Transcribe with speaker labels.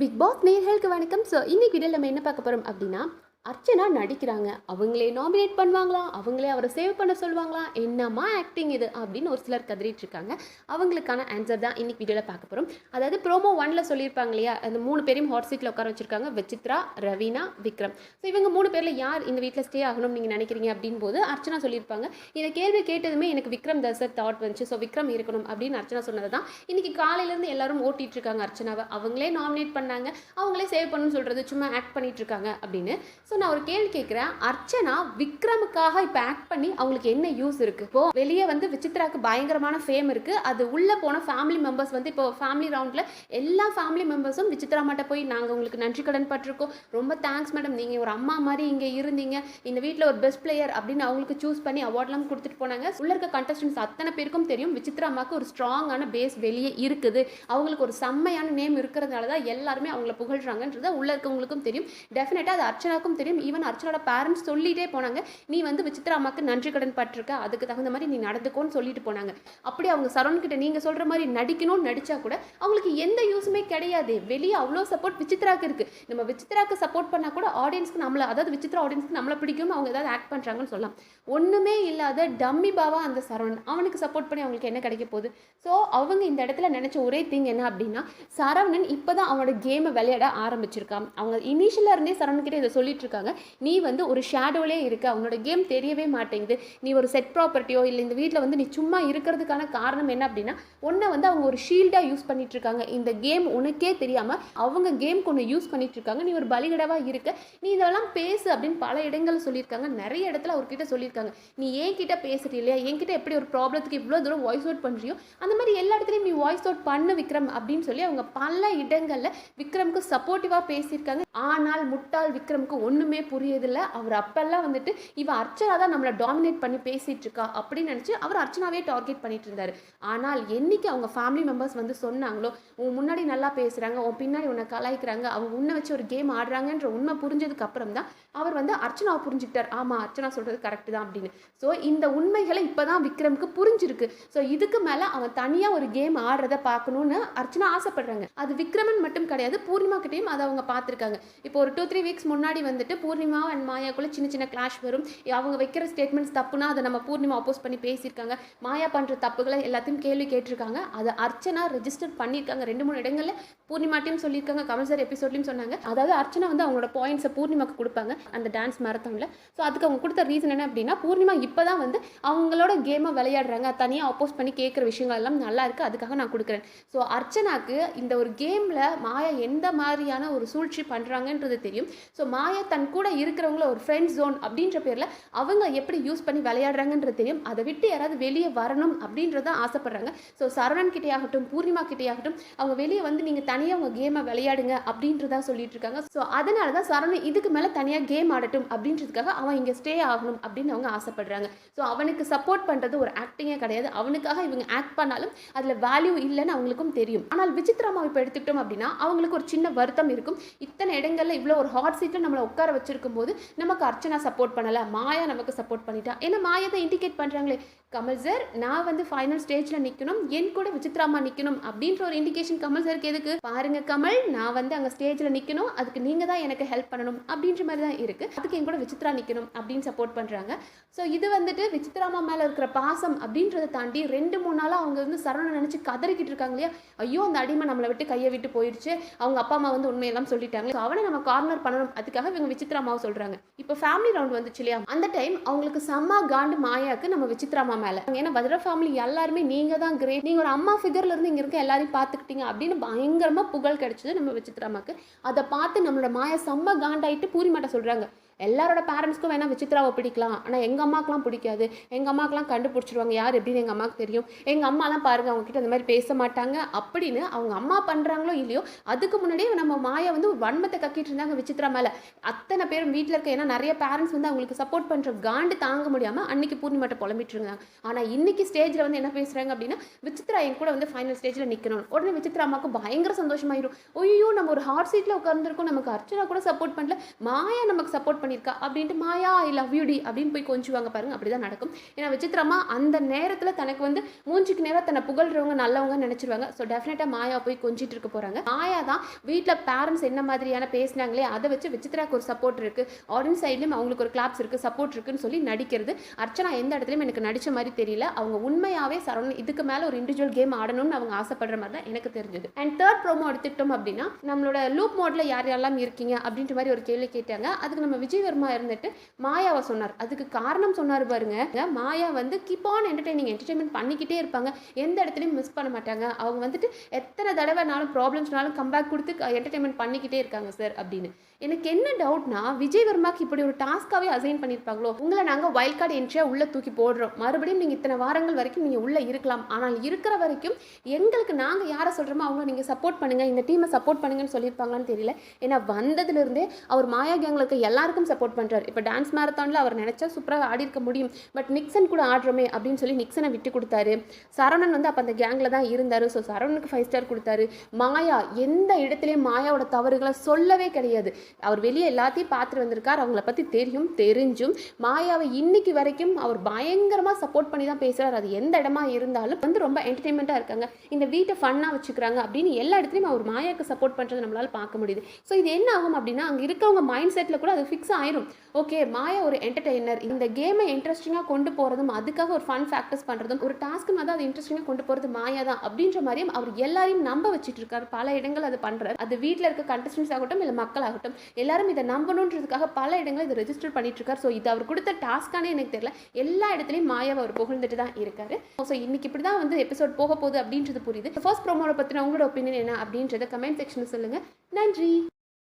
Speaker 1: Big pass நேர்களுக்கு வணக்கம். So இன்னைக்கு வீடியோவில் நம்ம என்ன பார்க்க போகிறோம் அப்படின்னா அர்ச்சனா நடிக்கிறாங்க. அவங்களே நாமினேட் பண்ணுவாங்களா? அவங்களே அவரை சேவ் பண்ண சொல்லுவாங்களா? என்னம்மா ஆக்டிங் இது? அப்படின்னு ஒரு சிலர் கதறிட்டு இருக்காங்க. அவங்களுக்கான ஆன்சர் தான் இன்னைக்கு வீடியோவில் பார்க்க போகிறோம் அதாவது ப்ரோமோ ஒன்ல சொல்லியிருப்பாங்க இல்லையா? அந்த மூணு பேரையும் ஹாட் சீட்டில் உட்கார வச்சிருக்காங்க. விசித்ரா ரவீனா விக்ரம். ஸோ இவங்க மூணு பேரில் யார் இந்த வீட்டில் ஸ்டே ஆகணும்னு நீங்கள் நினைக்கிறீங்க அப்படின்போது அர்ச்சனா சொல்லியிருப்பாங்க. இந்த கேள்வி கேட்டதுமே எனக்கு விக்ரம் தசர் தாட் வந்துச்சு. ஸோ விக்ரம் இருக்கணும் அப்படின்னு அர்ச்சனா சொன்னது தான் இன்னைக்கு காலையிலேருந்து எல்லாரும் ஓட்டிட்டு இருக்காங்க அர்ச்சனாவை. அவங்களே நாமினேட் பண்ணாங்க. அவங்களே சேவ் பண்ணணும்னு சொல்கிறது சும்மா ஆக்ட் பண்ணிட்டு இருக்காங்க அப்படின்னு. ஸோ நான் ஒரு கேள்வி கேட்குறேன் அர்ச்சனா விக்ரமுக்காக இப்போ ஆக்ட் பண்ணி அவங்களுக்கு என்ன யூஸ் இருக்கு? இப்போ வெளியே வந்து விசித்ராக்கு பயங்கரமான ஃபேம் இருக்கு. அது உள்ள போன ஃபேமிலி மெம்பர்ஸ் வந்து இப்போ ஃபேமிலி ரவுண்ட்ல எல்லா ஃபேமிலி மெம்பர்ஸும் விசித்ரா மாட்ட போய் நாங்கள் உங்களுக்கு நன்றி கடன் பட்டிருக்கோம். ரொம்ப தேங்க்ஸ் மேடம் நீங்கள் ஒரு அம்மா மாதிரி இங்கே இருந்தீங்க. இந்த வீட்டில் ஒரு பெஸ்ட் பிளேயர் அப்படின்னு அவங்களுக்கு சூஸ் பண்ணி அவார்ட்லாம் கொடுத்துட்டு போனாங்க. உள்ள இருக்க கண்டஸ்டன்ஸ் அத்தனை பேருக்கும் தெரியும். விசித்ரா அம்மாவுக்கு ஒரு ஸ்ட்ராங்கான பேஸ் வெளியே இருக்குது. அவங்களுக்கு ஒரு செம்மையான நேம் இருக்கிறதுனால தான் எல்லாருமே அவங்கள புகழ்றாங்கன்றது உள்ள இருக்கவங்களுக்கும் தெரியும். டெஃபினட்டாக அது அர்ச்சனாக்கும் தெரியும். ஈவன் அர்ச்சனோட பேரண்ட்ஸ் சொல்லிட்டே போனாங்க. நீ வந்து விசித்ரா அம்மாக்கு நன்றி கடன் பட்டிருக்க. அதுக்கு தகுந்த மாதிரி நீ நடந்துக்கோன்னு சொல்லிட்டு போனாங்க. அப்படி அவங்க சரவண் கிட்ட நீங்கள் சொல்கிற மாதிரி நடிக்கணும்னு நடிச்சா கூட அவங்களுக்கு எந்த யூஸுமே கிடையாது. வெளியே அவ்வளோ சப்போர்ட் விசித்ராக்கு இருக்கு. நம்ம விசித்ராக்கு சப்போர்ட் பண்ணால் கூட ஆடியன்ஸ்க்கு நம்மளை அதாவது விசித்ரா ஆடியன்ஸ்க்கு நம்மளை பிடிக்கும் அவங்க ஏதாவது ஆக்ட் பண்ணுறாங்கன்னு சொல்லலாம். ஒன்றுமே இல்லாத டம்மி பாவா அந்த சரவணன். அவனுக்கு சப்போர்ட் பண்ணி அவங்களுக்கு என்ன கிடைக்க போகுது? ஸோ அவங்க இந்த இடத்துல நினச்ச ஒரே திங் என்ன அப்படின்னா சரவணன் இப்போ தான் அவனோட கேமை விளையாட ஆரம்பிச்சிருக்கான். அவங்க இனிஷியலாக இருந்தே சரவணன் கிட்ட இதை சொல்லிட்டு இருக்காங்க நீ வந்து ஒரு ஷேடோலே இருக்க. அவனோட கேம் தெரியவே மாட்டேங்குது. நீ ஒரு செட் ப்ராப்பர்ட்டியோ இல்லை இந்த வீட்டில் வந்து நீ சும்மா இருக்கிறதுக்கான காரணம் என்ன அப்படின்னா ஒன்றை வந்து அவங்க ஒரு ஷீல்டாக யூஸ் பண்ணிட்டு இருக்காங்க இந்த கேம் உனக்கே தெரியாமல் அவங்க கேம்க்கு ஒன்று யூஸ் பண்ணிட்டு இருக்காங்க நீ ஒரு பலிகடவாக இருக்க. நீ இதெல்லாம் பேசு அப்படின்னு பல இடங்களில் சொல்லியிருக்காங்க. நிறைய இடத்துல அவர்கிட்ட சொல்லியிருக்காங்க. நீ என்கிட்ட பேசுறது இல்லையா? என்கிட்ட எப்படி ஒரு ப்ராப்ளத்துக்கு இவ்வளோ தூரம் வாய்ஸ் அவுட் பண்ணுறியோ அந்த மாதிரி எல்லா இடத்துலையும் நீ வாய்ஸ் அவுட் பண்ணு விக்ரம் அப்படின்னு சொல்லி அவங்க பல இடங்களில் விக்ரமுக்கு சப்போர்ட்டிவாக பேசியிருக்காங்க. ஆனால் முட்டாள் விக்ரமுக்கு ஒன்றுமே புரியதில்லை. அவர் அப்பெல்லாம் வந்துட்டு இவ அர்ச்சனா தான் நம்மளை டாமினேட் பண்ணி பேசிட்டு இருக்கா அப்படின்னு நினச்சி அவர் அர்ச்சனாவே டார்கெட் பண்ணிட்டு இருந்தார் ஆனால் என்னைக்கு அவங்க ஃபேமிலி மெம்பர்ஸ் வந்து சொன்னாங்களோ உன் முன்னாடி நல்லா பேசுகிறாங்க உன் பின்னாடி உன்னை கலாய்க்கிறாங்க அவங்க உன்னை வச்சு ஒரு கேம் ஆடுறாங்கன்ற உண்மை புரிஞ்சதுக்கு அப்புறம் தான் அவர் வந்து அர்ச்சனாவை புரிஞ்சுக்கிட்டார். ஆமாம் அர்ச்சனா சொல்கிறது கரெக்டு தான் அப்படின்னு. ஸோ இந்த உண்மைகளை இப்போ தான் விக்ரமுக்கு புரிஞ்சிருக்கு. ஸோ இதுக்கு மேலே அவன் தனியாக ஒரு கேம் ஆடுறத பார்க்கணுன்னு அர்ச்சனா ஆசைப்படுறாங்க. அது விக்ரமன் மட்டும் கிடையாது பூர்ணிமா கிட்டேயும் அதை அவங்க பார்த்துருக்காங்க. இப்போ ஒரு டூ த்ரீ வீக்ஸ் முன்னாடி வந்துட்டு பூர்ணிமா அண்ட் மாயாக்குள்ளே சின்ன சின்ன கிளாஷ் வரும். அவங்க வைக்கிற ஸ்டேட்மெண்ட்ஸ் தப்புனா அதை நம்ம பூர்ணிமா அப்போஸ் பண்ணி பேசியிருக்காங்க. மாயா பண்ணுற தப்புகளை எல்லாத்தையும் கேள்வி கேட்டிருக்காங்க. அதை அர்ச்சனா ரெஜிஸ்டர் பண்ணியிருக்காங்க. ரெண்டு மூணு இடங்களில் பூர்ணிமாட்டையும் சொல்லியிருக்காங்க. கமல் சார் எபிசோட்லையும் சொன்னாங்க. அதாவது அர்ச்சனா வந்து அவங்களோட பாயிண்ட்ஸை பூர்ணிமாக்கு கொடுப்பாங்க அந்த டான்ஸ் மேரத்தானில் ஸோ அதுக்கு அவங்க கொடுத்த ரீசன் என்ன அப்படின்னா பூர்ணிமா இப்போ தான் வந்து அவங்களோட கேமை விளையாடுறாங்க. தனியாக அப்போஸ் பண்ணி கேட்குற விஷயங்கள் எல்லாம் நல்லா இருக்குது அதுக்காக நான் கொடுக்குறேன். ஸோ அர்ச்சனாக்கு இந்த ஒரு கேமில் மாயா எந்த மாதிரியான ஒரு சூழ்ச்சி பண்ணுறாங்கன்றது தெரியும். ஸோ மாயா தன் கூட இருக்கிறவங்கள ஒரு ஃப்ரெண்ட் ஜோன் அப்படின்ற பேரில் அவங்க எப்படி யூஸ் பண்ணி விளையாடுறாங்கன்றது தெரியும். அதை விட்டு யாராவது வெளியே வரணும் அப்படின்றத ஆசைப்படுறாங்க. ஸோ சரவணன் கிட்டே ஆகட்டும் பூர்ணிமா கிட்டே ஆகட்டும் அவங்க வெளியே வந்து நீங்கள் தனியாக அவங்க கேமை விளையாடுங்க அப்படின்றதா சொல்லிட்டு இருக்காங்க. ஸோ அதனால தான் சரவணன் இதுக்கு மேலே தனியாக கேம் ஆடட்டும் அப்படின்றதுக்காக அவன் இங்கே ஸ்டே ஆகணும் அப்படின்னு அவங்க ஆசைப்படுறாங்க. ஸோ அவனுக்கு சப்போர்ட் பண்ணுறது ஒரு ஆக்டிங்கே கிடையாது. அவனுக்காக இவங்க ஆக்ட் பண்ணாலும் அதில் வேல்யூ இல்லைன்னு அவங்களுக்கும் தெரியும். ஆனால் விசித்ராமா இப்போ எடுத்துக்கிட்டோம் அப்படின்னா அவங்களுக்கு ஒரு சின்ன வருத்தம் இருக்கும். இத்தனை இடங்களில் இவ்வளோ ஒரு ஹாட் சீட்டில் நம்மளை உட்கார வச்சிருக்கும் போது நமக்கு அர்ச்சனா சப்போர்ட் பண்ணல மாயா நமக்கு சப்போர்ட் பண்ணிட்டா. ஏன்னா மாயா தான் இண்டிகேட் பண்ணுறாங்களே கமல் சார் நான் வந்து ஃபைனல் ஸ்டேஜில் நிற்கணும் என் கூட விசித்ராமா நிற்கணும் அப்படின்ற ஒரு இண்டிகேஷன் கமல் சாருக்கு எதுக்கு? பாருங்க கமல் நான் வந்து அங்கே ஸ்டேஜில் நிற்கணும் அதுக்கு நீங்கள் தான் எனக்கு ஹெல்ப் பண்ணணும் அப்படின்ற மாதிரி தான் இருக்குது அதுக்கு என் கூட விசித்ரா நிற்கணும் அப்படின்னு சப்போர்ட் பண்ணுறாங்க ஸோ இது வந்துட்டு விசித்ராமா மேலே இருக்கிற பாசம் அப்படின்றத தாண்டி ரெண்டு மூணு நாளாக அவங்க வந்து சரவணை நினச்சி கதறிக்கிட்டு இருக்காங்க இல்லையா? ஐயோ அந்த அடிமை நம்மளை விட்டு கையை விட்டு போயிடுச்சு. அவங்க அப்பா அம்மா வந்து உண்மையெல்லாம் சொல்லிட்டாங்க. ஸோ அவனை நம்ம கார்னர் பண்ணணும். அதுக்காக இவங்க விசித்ராமாவை சொல்கிறாங்க இப்போ ஃபேமிலி ரவுண்ட் வந்துச்சு இல்லையா? அந்த டைம் அவங்களுக்கு செம்ம காண்டு மாயாக்கு நம்ம விசித்ராமா மேலே. ஏன்னா வஜ்ர ஃபேமிலி எல்லாருமே நீங்கள் தான் கிரேட் நீங்கள் ஒரு அம்மா ஃபிகர்லேருந்து இங்கே இருக்க எல்லாரையும் பார்த்துக்கிட்டீங்க அப்படின்னு பயங்கரமாக புகழ் கிடைச்சது நம்ம விசித்ராமாக்கு அதை பார்த்து நம்மளோட மாயா செம்ம காண்டாயிட்டு பூரிமாட்ட சொல்கிறாங்க எல்லாரோட பேரண்ட்ஸ்க்கும் வேணால் விசித்ராவை பிடிக்கலாம். ஆனால் எங்கள் அம்மாக்கெலாம் பிடிக்காது. எங்கள் அம்மாக்கெலாம் கண்டுபிடிச்சிருவாங்க. யார் எப்படின்னு எங்கள் அம்மாவுக்கு தெரியும். எங்கள் அம்மாலாம் பாருங்கள் அவங்கக்கிட்ட அந்த மாதிரி பேச மாட்டாங்க. அப்படின்னு அவங்க அம்மா பண்ணுறாங்களோ இல்லையோ அதுக்கு முன்னாடியே நம்ம மாயா வந்து ஒரு வன்மத்தை கக்கிட்டு இருந்தாங்க விசித்ரா மேலே. அத்தனை பேரும் வீட்டில் இருக்க ஏன்னா நிறைய பேரண்ட்ஸ் வந்து அவங்களுக்கு சப்போர்ட் பண்ணுற காண்டு தாங்க முடியாமல் அன்னைக்கு பூர்ணிமாட்ட புலம்பிட்டு இருந்தாங்க. ஆனால் இன்னைக்கு ஸ்டேஜில் வந்து என்ன பேசுகிறாங்க அப்படின்னா விசித்ரா என் கூட வந்து ஃபைனல் ஸ்டேஜில் நிற்கணும் உடனே விசித்ரா அம்மாவுக்கு பயங்கர சந்தோஷமாயிரும். ஐயோ நம்ம ஒரு ஹார்ட் சீட்டில் உட்காந்துருக்கோம் நமக்கு அர்ச்சனா கூட சப்போர்ட் பண்ணல. மாயா நமக்கு சப்போர்ட் பண்ண பண்ணியிருக்கா அப்படின்ட்டு மாயா ஐ லவ் யூ டி அப்படின்னு போய் கொஞ்சுவாங்க பாருங்க. அப்படிதான் நடக்கும். ஏன்னா விசித்திரமா அந்த நேரத்தில் தனக்கு வந்து மூஞ்சிக்கு நேரம் தன்னை புகழ்றவங்க நல்லவங்க நினைச்சிருவாங்க. ஸோ டெஃபினட்டாக மாயா போய் கொஞ்சிட்டு இருக்க போறாங்க. மாயா தான் வீட்டில் பேரண்ட்ஸ் என்ன மாதிரியான பேசினாங்களே அதை வச்சு விசித்ராக்கு ஒரு சப்போர்ட் இருக்கு. ஆடியன்ஸ் சைட்லேயும் அவங்களுக்கு ஒரு கிளாப்ஸ் இருக்கு சப்போர்ட் இருக்குன்னு சொல்லி நடிக்கிறது. அர்ச்சனா எந்த இடத்துலையும் எனக்கு நடிச்ச மாதிரி தெரியல. அவங்க உண்மையாவே சரவணன் இதுக்கு மேலே ஒரு இண்டிவிஜுவல் கேம் ஆடணும்னு அவங்க ஆசைப்படுற மாதிரி தான் எனக்கு தெரிஞ்சது. அண்ட் தேர்ட் ப்ரோமோ எடுத்துக்கிட்டோம் அப்படின்னா நம்மளோட லூப் மோட்ல யார் யாரெல்லாம் இருக்கீங்க அப்படின்ற மாதிரி ஒரு கேள்வி கேட்டாங்க. அதுக்கு நம்ம விஜய் வர்மா இருந்துட்டு மாயாவை சொன்னார். அதுக்கு காரணம் சொன்னார் பாருங்க. மாயா வந்து கீப் ஆன் என்டர்டைனிங் என்டர்டைன்மெண்ட் பண்ணிக்கிட்டே இருப்பாங்க. எந்த இடத்துலையும் மிஸ் பண்ண மாட்டாங்க. அவங்க வந்துட்டு எத்தனை தடவைனாலும் ப்ராப்ளம்ஸ்னாலும் கம்பேக் கொடுத்து என்டர்டைன்மெண்ட் பண்ணிக்கிட்டே இருக்காங்க சார் அப்படின்னு. எனக்கு என்ன டவுட்னா விஜய் வர்மாக்கு இப்படி ஒரு டாஸ்க்காகவே அசைன் பண்ணியிருப்பாங்களோ உங்களை நாங்கள் வைல்ட் கார்டு என்ட்ரியாக உள்ளே தூக்கி போடுறோம். மறுபடியும் நீங்கள் இத்தனை வாரங்கள் வரைக்கும் நீங்கள் உள்ளே இருக்கலாம். ஆனால் இருக்கிற வரைக்கும் எங்களுக்கு நாங்கள் யாரை சொல்கிறோமோ அவங்கள நீங்கள் சப்போர்ட் பண்ணுங்கள் இந்த டீமை சப்போர்ட் பண்ணுங்கன்னு சொல்லியிருப்பாங்களான்னு தெரியல. ஏன்னா வந்ததுலேருந்தே அவர் மாயா கேங்களுக்கு எல்லாருக்கும் சப்போர்ட் பண்ணுறாரு இப்போ டான்ஸ் மேரத்தானில் அவர் நினச்சா சூப்பராக ஆடி இருக்க முடியும். பட் நிக்சன் கூட ஆடுறோமே அப்படின்னு சொல்லி நிக்சனை விட்டு கொடுத்தாரு. சரவணன் வந்து அப்போ அந்த கேங்கில் தான் இருந்தார். ஸோ சரவணனுக்கு ஃபைவ் ஸ்டார் கொடுத்தாரு. மாயா எந்த இடத்துலையும் மாயாவோட தவறுகளை சொல்லவே கிடையாது. அவர் வெளியே எல்லாத்தையும் பார்த்துட்டு வந்திருக்கார். அவங்கள பற்றி தெரியும் தெரிஞ்சும். மாயாவை இன்னைக்கு வரைக்கும் அவர் பயங்கரமாக சப்போர்ட் பண்ணி தான் பேசுகிறார் அது எந்த இடமா இருந்தாலும் வந்து ரொம்ப என்டர்டைன்மெண்ட்டாக இருக்காங்க. இந்த வீட்டை ஃபன்னாக வச்சுக்கிறாங்க அப்படின்னு எல்லா இடத்துலையும் அவர் மாயாவுக்கு சப்போர்ட் பண்ணுறது நம்மளால் பார்க்க முடியுது. ஸோ இது என்ன ஆகும் அப்படின்னா அங்கே இருக்கவங்க மைண்ட் செட்டில் கூட அது ஃபிக்ஸ் ஆயிரும். ஓகே மாயா ஒரு என்டர்டெய்னர் இந்த கேமை இன்ட்ரெஸ்டிங்காக கொண்டு போகிறதும் அதுக்காக ஒரு ஃபன் ஃபேக்டர்ஸ் பண்ணுறதும் ஒரு டாஸ்க்கு மாதிரி அது இன்ட்ரெஸ்டிங்காக கொண்டு போகிறது மாயா தான். அப்படின்ற மாதிரியும் அவர் எல்லாரையும் நம்ப வச்சுட்டு இருக்காரு. பல இடங்கள் அது பண்ணுறாரு அது வீட்டில் இருக்க கண்டஸ்டன்ஸ் ஆகட்டும் இல்லை மக்கள் ஆகட்டும் எல்லாரும் இதை நம்பணுன்றதுக்காக பல இடங்கள் இதை ரெஜிஸ்டர் பண்ணிட்டு இருக்காரு. ஸோ இது அவர் கொடுத்த டாஸ்க்கானே எனக்கு தெரியல. எல்லா இடத்துலையும் மாயாவை அவர் புகழ்ந்துட்டு தான் இருக்காரு. ஸோ இன்னைக்கு இப்படி தான் வந்து எபிசோட் போக போகுது அப்படின்றது புரியுது. ஃபர்ஸ்ட் ப்ரோமோவை பற்றின உங்களோட ஒப்பீனியன் என்ன அப்படின்றத கமெண்ட் செக்ஷனில் சொல்லுங்கள் நன்றி.